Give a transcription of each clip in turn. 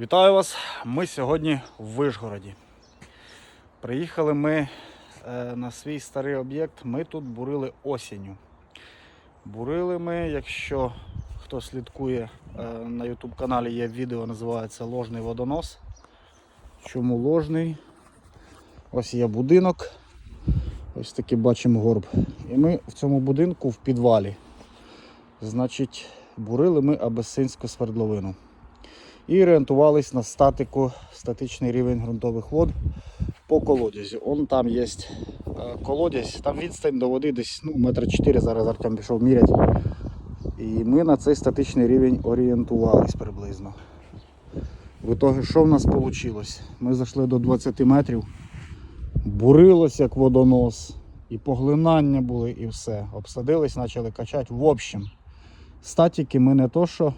Вітаю вас! Ми сьогодні в Вишгороді. Приїхали ми е, на свій старий об'єкт. Ми тут бурили осінню. Бурили ми, якщо хто слідкує е, на YouTube каналі, є відео, називається Ложний водонос. Чому ложний? Ось є будинок. Ось такий бачимо горб. І ми в цьому будинку в підвалі. Значить, бурили ми абесинську свердловину і орієнтувались на статику, статичний рівень ґрунтових вод по колодязі. Он там є колодязь, там відстань до води десь ну, метра 4, зараз Артем пішов мірять. І ми на цей статичний рівень орієнтувались приблизно. В ітогі, що в нас вийшло? Ми зайшли до 20 метрів, бурилось як водонос, і поглинання були, і все. Обсадились, почали качати. В общем, статики ми не то що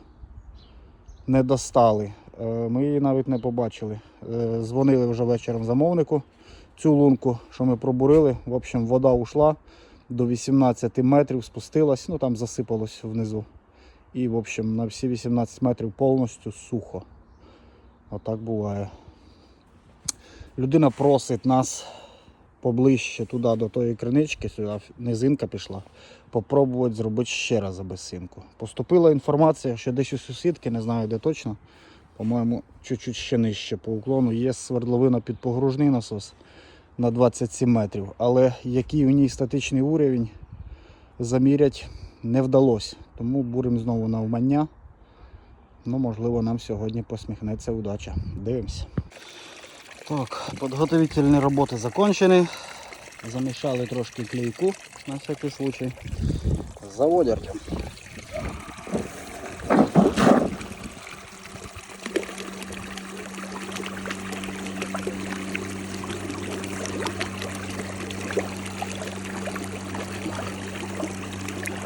не достали. Е, Ми її навіть не побачили. Е, Дзвонили вже вечором замовнику цю лунку, що ми пробурили. В общем, вода ушла до 18 метрів, спустилась, ну там засипалось внизу. І, в общем, на всі 18 метрів повністю сухо. Отак буває. Людина просить нас поближче туди до тої кринички, сюди низинка пішла, попробувати зробити ще раз абесинку. Поступила інформація, що десь у сусідки, не знаю де точно, по-моєму, чуть-чуть ще нижче по уклону, є свердловина під погружний насос на 27 метрів. Але який у ній статичний уровень замірять не вдалося. Тому буримо знову на вмання. Ну, можливо, нам сьогодні посміхнеться удача. Дивимося. Так, підготовительні роботи закончені. Замішали трошки клейку на всякий случай. Заводь Артем.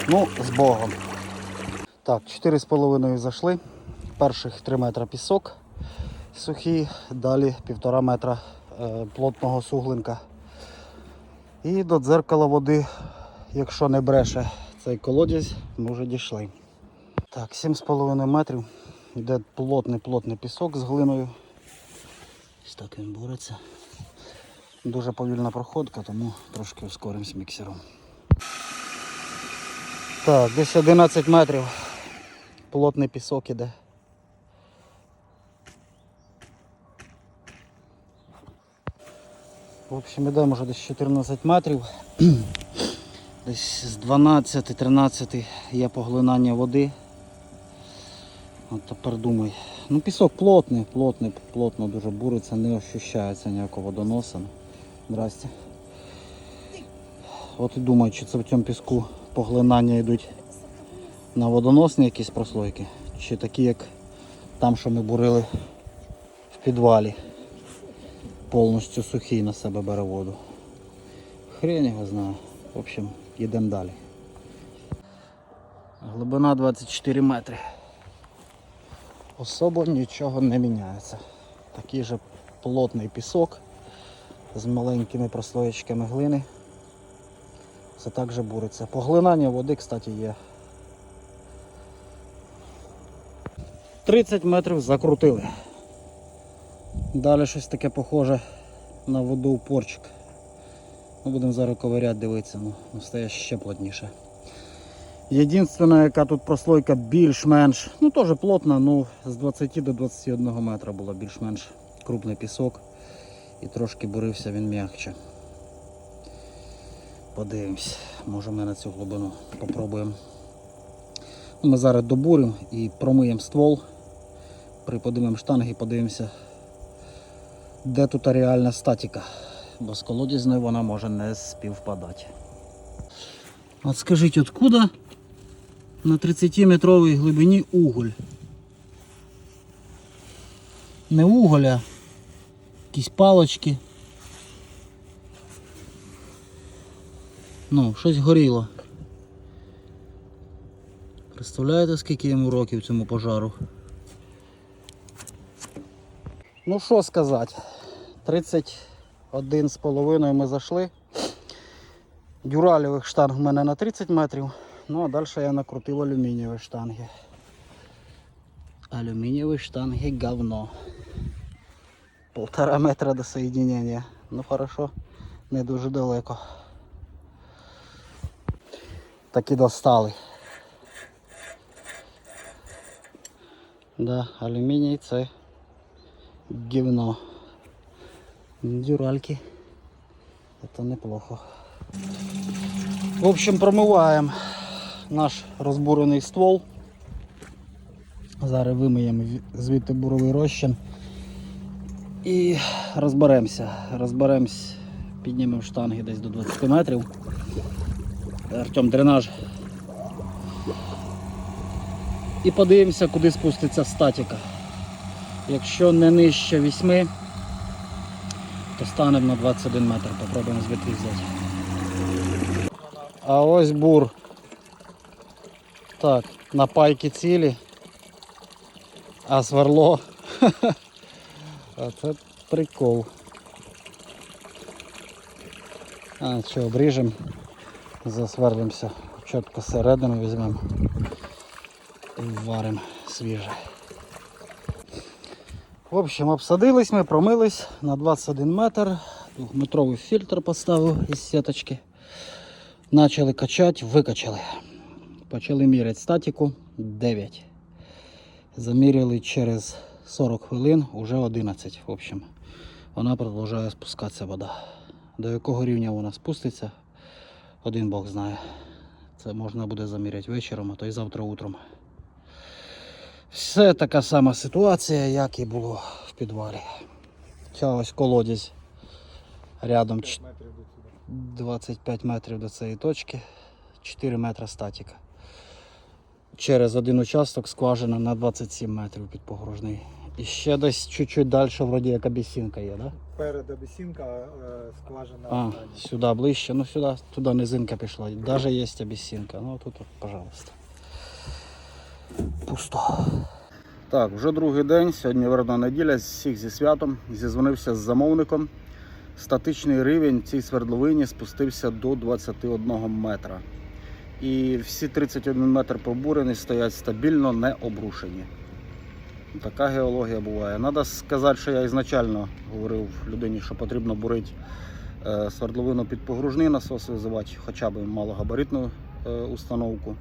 Ну, з Богом. Так, 4,5 зайшли. Перших 3 метра пісок сухий, далі 1,5 метра е, плотного суглинка. І до дзеркала води, якщо не бреше цей колодязь, ми вже дійшли. Так, 7,5 метрів. Йде плотний плотний пісок з глиною. Ось так він бореться. Дуже повільна проходка, тому трошки ускоримось міксером. Так, десь 11 метрів. Плотний пісок іде. В общем, йдемо вже десь 14 метрів. Десь з 12-13 є поглинання води. От тепер думай. Ну пісок плотний, плотний, плотно дуже буриться, не ощущається ніякого водоноса. Здрасте. От і думаю, чи це в цьому піску поглинання йдуть на водоносні якісь прослойки, чи такі, як там, що ми бурили в підвалі повністю сухий на себе бере воду. Хрень його знає. В общем, йдемо далі. Глибина 24 метри. Особо нічого не міняється. Такий же плотний пісок з маленькими прослоєчками глини. Це також буриться. Поглинання води, кстати, є. 30 метрів закрутили. Далі щось таке похоже на водоупорчик. Ну, Будемо зараз ковиряти, дивитися, ну, ну стає ще плотніше. Єдинственна, яка тут прослойка більш-менш, ну теж плотна, ну з 20 до 21 метра була більш-менш крупний пісок і трошки бурився він м'якче. Подивимось, може ми на цю глибину попробуємо. Ми зараз добуримо і промиємо ствол, приподимемо штанги і подивимося де тут реальна статика, бо з колодязною вона може не співпадати. От скажіть, откуда на 30-метровій глибині уголь? Не уголь, а якісь палочки. Ну, щось горіло. Представляєте, скільки йому років цьому пожару? Ну що сказати, 31 з половиною ми зайшли. Дюралевих штанг в мене на 30 метрів, ну а далі я накрутив алюмінієві штанги. Алюмінієві штанги говно. Полтора метра до соєдинення. Ну хорошо, не дуже далеко. Таки достали. Да, алюміній це гівно. Дюральки. Это неплохо. В общем, промиваємо наш розбурений ствол. Зараз вимиємо звідти буровий розчин. І розберемося. Розберемось, піднімемо штанги десь до 20 метрів. Артем дренаж. І подивимося, куди спуститься статіка. Якщо не нижче 8, то станемо на 21 метр. Попробуємо звідти взяти. А ось бур. Так, на пайки цілі. А сверло. А це прикол. А, що, обріжемо, засверлимося, чітко середину візьмемо і варимо свіже. В общем, обсадились ми, промились на 21 метр. Двохметровий фільтр поставив із сіточки. Начали качати, викачали. Почали міряти статику 9. Заміряли через 40 хвилин, уже 11. В общем, вона продовжує спускатися вода. До якого рівня вона спуститься, один Бог знає. Це можна буде заміряти вечором, а то й завтра утром. Все така сама ситуація, як і було в підвалі. Ця ось колодязь рядом 25 метрів до цієї точки, 4 метри статіка. Через один участок скважина на 27 метрів під погружний. І ще десь чуть-чуть далі, вроді як абісінка є, да? Перед абісінка е, скважина. А, сюди ближче, ну сюди, туди низинка пішла. Даже є абісінка. Ну тут, пожалуйста. Пусто. Так, вже другий день, сьогодні верна неділя, всіх зі святом. Зізвонився з замовником. Статичний рівень цій свердловині спустився до 21 метра. І всі 31 метр пробурені стоять стабільно, не обрушені. Така геологія буває. Надо сказати, що я ізначально говорив людині, що потрібно бурити е, свердловину під погружний насос визивати, хоча б малогабаритну е, установку.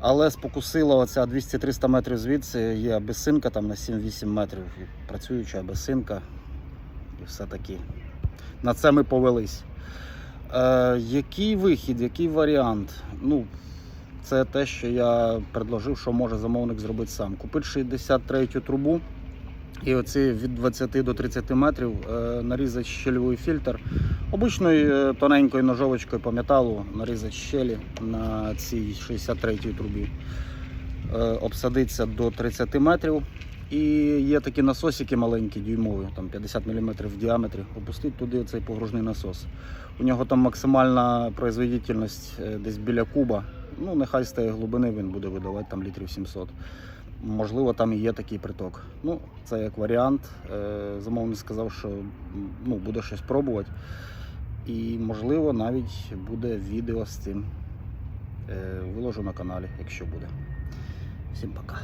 Але спокусила оця 200-300 метрів звідси, є абесинка там на 7-8 метрів, і працююча абесинка І все таки. На це ми повелись. Е, який вихід, який варіант? Ну, це те, що я предложив, що може замовник зробити сам. Купити 63 трубу і оці від 20 до 30 метрів е, нарізати щільовий фільтр. Обичною е, тоненькою ножовочкою по металу нарізати щелі на цій 63 трубі. Е, обсадиться до 30 метрів. І є такі насосики маленькі, дюймові, там 50 мм в діаметрі. Опустити туди цей погружний насос. У нього там максимальна производительність десь біля куба. Ну, нехай з тієї глибини він буде видавати там літрів 700. Можливо, там і є такий приток. Ну, це як варіант. Е, Замовник сказав, що ну, буде щось пробувати. І, можливо, навіть буде відео з цим. Е, Виложу на каналі, якщо буде. Всім пока.